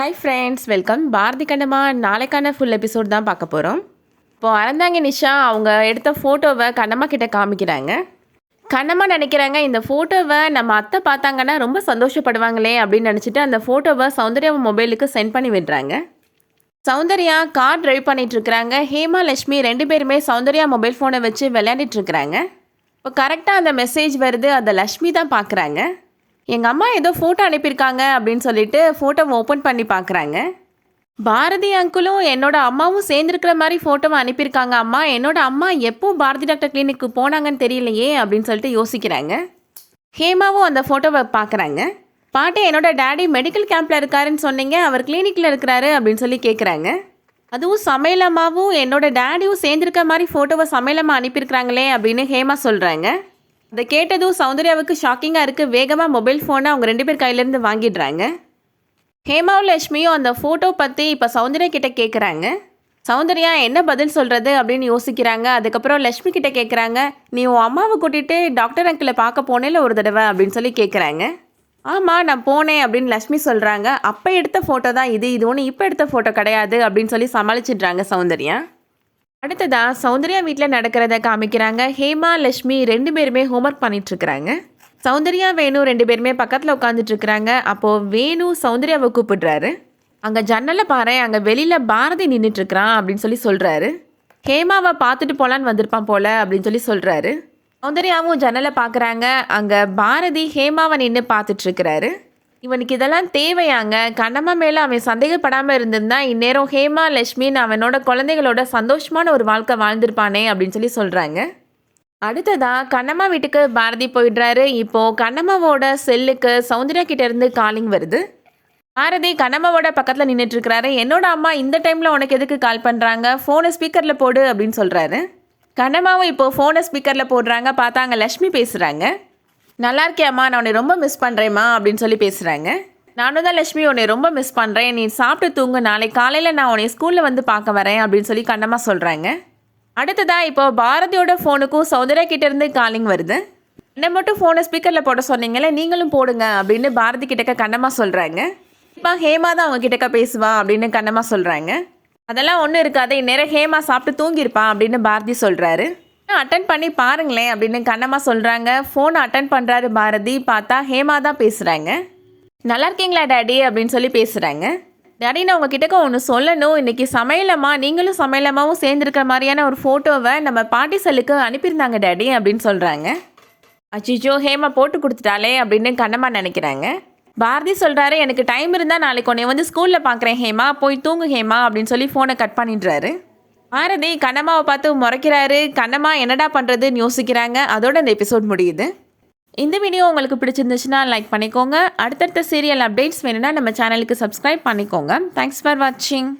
Hi friends welcome Bharathi Kannamma நாளைக்கான full episode தான் பார்க்க போகிறோம் இப்போது அறந்தாங்க நிஷா அவங்க எடுத்த ஃபோட்டோவை கண்ணம்மா கிட்டே காமிக்கிறாங்க. கண்ணம்மா நினைக்கிறாங்க இந்த ஃபோட்டோவை நம்ம அத்தை பார்த்தாங்கன்னா ரொம்ப சந்தோஷப்படுவாங்களே அப்படின்னு நினச்சிட்டு அந்த ஃபோட்டோவை சௌந்தர்யா மொபைலுக்கு சென்ட் பண்ணி விடுறாங்க. சௌந்தர்யா கார் டிரைவ் பண்ணிகிட்ருக்குறாங்க ஹேமா லட்சுமி ரெண்டு பேருமே சௌந்தர்யா மொபைல் ஃபோனை வச்சு விளையாடிட்டு இருக்கிறாங்க. இப்போ கரெக்டாக அந்த மெசேஜ் வருது. அதை லக்ஷ்மி தான் பார்க்குறாங்க. எங்கள் அம்மா ஏதோ ஃபோட்டோ அனுப்பியிருக்காங்க அப்படின்னு சொல்லிட்டு ஃபோட்டோவை ஓப்பன் பண்ணி பார்க்குறாங்க. பாரதி அங்கிளும் என்னோட அம்மாவும் சேர்ந்துருக்கிற மாதிரி ஃபோட்டோவை அனுப்பியிருக்காங்க அம்மா. என்னோட அம்மா எப்போ பாரதி டாக்டர் கிளினிக்கு போனாங்கன்னு தெரியலையே அப்படின்னு சொல்லிட்டு யோசிக்கிறாங்க. ஹேமாவும் அந்த ஃபோட்டோவை பார்க்குறாங்க. பாட்டி என்னோட டேடி மெடிக்கல் கேம்பில் இருக்காருன்னு சொன்னீங்க அவர் கிளினிக்கில் இருக்கிறாரு அப்படின்னு சொல்லி கேட்குறாங்க அதுவும் சமையலம்மாவும் என்னோட டேடியும் சேர்ந்துருக்க மாதிரி ஃபோட்டோவை சமையலம்மா அனுப்பியிருக்கிறாங்களே அப்படின்னு ஹேமா சொல்கிறாங்க அதை கேட்டதும் சௌந்தர்யாவுக்கு ஷாக்கிங்காக இருக்குது வேகமாக மொபைல் ஃபோனை அவங்க ரெண்டு பேர் கையிலேருந்து வாங்கிடுறாங்க. ஹேமாவும் லட்சுமியும் அந்த ஃபோட்டோ பற்றி இப்போ சௌந்தர்யா கிட்டே கேட்குறாங்க சௌந்தர்யா என்ன பதில் சொல்கிறது அப்படின்னு யோசிக்கிறாங்க. அதுக்கப்புறம் லட்சுமி கிட்ட கேட்குறாங்க நீ உன் அம்மாவை கூட்டிகிட்டு டாக்டர் அங்கிளை பார்க்க போனேல ஒரு தடவை அப்படின்னு சொல்லி கேட்குறாங்க ஆமாம் நான் போனேன் அப்படின்னு லட்சுமி சொல்கிறாங்க அப்போ எடுத்த ஃபோட்டோ தான் இது. இது ஒன்று இப்போ எடுத்த ஃபோட்டோ கிடையாது அப்படின்னு சொல்லி சமாளிச்சிடுறாங்க சௌந்தர்யா. அடுத்ததா சௌந்தர்யா வீட்டில் நடக்கிறத காமிக்கிறாங்க. ஹேமா லட்சுமி ரெண்டு பேருமே ஹோம்ஒர்க் பண்ணிட்டு இருக்கிறாங்க சௌந்தர்யா வேணு ரெண்டு பேருமே பக்கத்தில் உட்காந்துட்டு இருக்கிறாங்க அப்போது வேணு சௌந்தர்யாவை கூப்பிடுறாரு. அங்கே ஜன்னலை பாரு அங்கே வெளியில் பாரதி நின்றுட்டு இருக்கிறான் அப்படின்னு சொல்லி சொல்கிறாரு ஹேமாவை பார்த்துட்டு போலான்னு வந்திருப்பான் போல அப்படின்னு சொல்லி சொல்கிறாரு சௌந்தர்யாவும் ஜன்னலை பார்க்குறாங்க அங்கே பாரதி ஹேமாவை நின்று பார்த்துட்ருக்கிறாரு இவனுக்கு இதெல்லாம் தேவையாங்க. கண்ணம்மா மேலே அவன் சந்தேகப்படாமல் இருந்திருந்தா இந்நேரம் ஹேமா லக்ஷ்மின்னு அவனோட குழந்தைகளோட சந்தோஷமான ஒரு வாழ்க்கை வாழ்ந்திருப்பானே அப்படின்னு சொல்லி சொல்கிறாங்க அடுத்ததா கண்ணம்மா வீட்டுக்கு பாரதி போயிடுறாரு. இப்போது கண்ணம்மாவோட செல்லுக்கு சௌந்தர்யா கிட்டேருந்து காலிங் வருது. பாரதி கண்ணம்மாவோட பக்கத்தில் நின்றுட்டுருக்கிறாரு என்னோட அம்மா இந்த டைமில் உனக்கு எதுக்கு கால் பண்ணுறாங்க ஃபோனை ஸ்பீக்கரில் போடு அப்படின்னு சொல்கிறாரு கண்ணம்மாவும் இப்போ ஃபோனை ஸ்பீக்கரில் போடுறாங்க. பார்த்தாங்க லக்ஷ்மி பேசுகிறாங்க நல்லா இருக்கியாம்மா நான் உன்னை ரொம்ப மிஸ் பண்ணுறேம்மா அப்படின்னு சொல்லி பேசுகிறாங்க நானும் தான் லக்ஷ்மி உன்னை ரொம்ப மிஸ் பண்ணுறேன் நீ சாப்பிட்டு தூங்கு. நாளைக்கு காலையில் நான் உன்னை ஸ்கூலில் வந்து பார்க்க வரேன் அப்படின்னு சொல்லி கண்டமாக சொல்கிறாங்க அடுத்ததாக இப்போ பாரதியோட ஃபோனுக்கும் சௌந்தர்யா கிட்டேருந்து காலிங் வருது. என்ன மட்டும் ஃபோனை ஸ்பீக்கரில் போட சொன்னீங்களே நீங்களும் போடுங்க அப்படின்னு பாரதி கிட்டக்க கண்டமாக சொல்கிறாங்க இப்போ ஹேமா தான் அவங்க கிட்டக்க பேசுவா அப்படின்னு கண்ணமாக சொல்கிறாங்க அதெல்லாம் ஒன்றும் இருக்காது. இந்நேரம் ஹேமா சாப்பிட்டு தூங்கியிருப்பான் அப்படின்னு பாரதி சொல்கிறாரு அட்டன் பண்ணி பாருங்களேன் அப்படின்னு கண்ணம்மா சொல்கிறாங்க ஃபோனை அட்டன் பண்ணுறாரு பாரதி. பார்த்தா ஹேமா தான் பேசுகிறாங்க நல்லா இருக்கீங்களா டேடி? அப்படின்னு சொல்லி பேசுகிறாங்க டேடி நான் உங்ககிட்ட ஒன்று சொல்லணும். இன்னைக்கு சமையலம்மா நீங்களும் சமையலம்மாவும் சேர்ந்துருக்கிற மாதிரியான ஒரு ஃபோட்டோவை நம்ம பாட்டி செல்லுக்கு அனுப்பியிருந்தாங்க டேடி அப்படின்னு சொல்கிறாங்க அச்சிச்சோ ஹேமா போட்டு கொடுத்துட்டாலே அப்படின்னு கண்ணம்மா நினைக்கிறாங்க. பாரதி சொல்கிறாரு எனக்கு டைம் இருந்தால் நாளைக்கு உன்னை வந்து ஸ்கூலில் பார்க்குறேன் ஹேமா. போய் தூங்கு ஹேமா அப்படின்னு சொல்லி ஃபோனை கட் பண்ணிடுறாரு. பாரதி கண்ணம்மாவை பார்த்து முறைக்கிறாரு. கண்ணம்மா என்னடா பண்ணுறதுன்னு யோசிக்கிறாங்க. அதோட இந்த எபிசோட் முடியுது. இந்த வீடியோ உங்களுக்கு பிடிச்சிருந்துச்சுன்னா லைக் பண்ணிக்கோங்க. அடுத்தடுத்த சீரியல் அப்டேட்ஸ் வேணும்னா நம்ம சேனலுக்கு சப்ஸ்கிரைப் பண்ணிக்கோங்க. தேங்க்ஸ் ஃபார் வாட்சிங்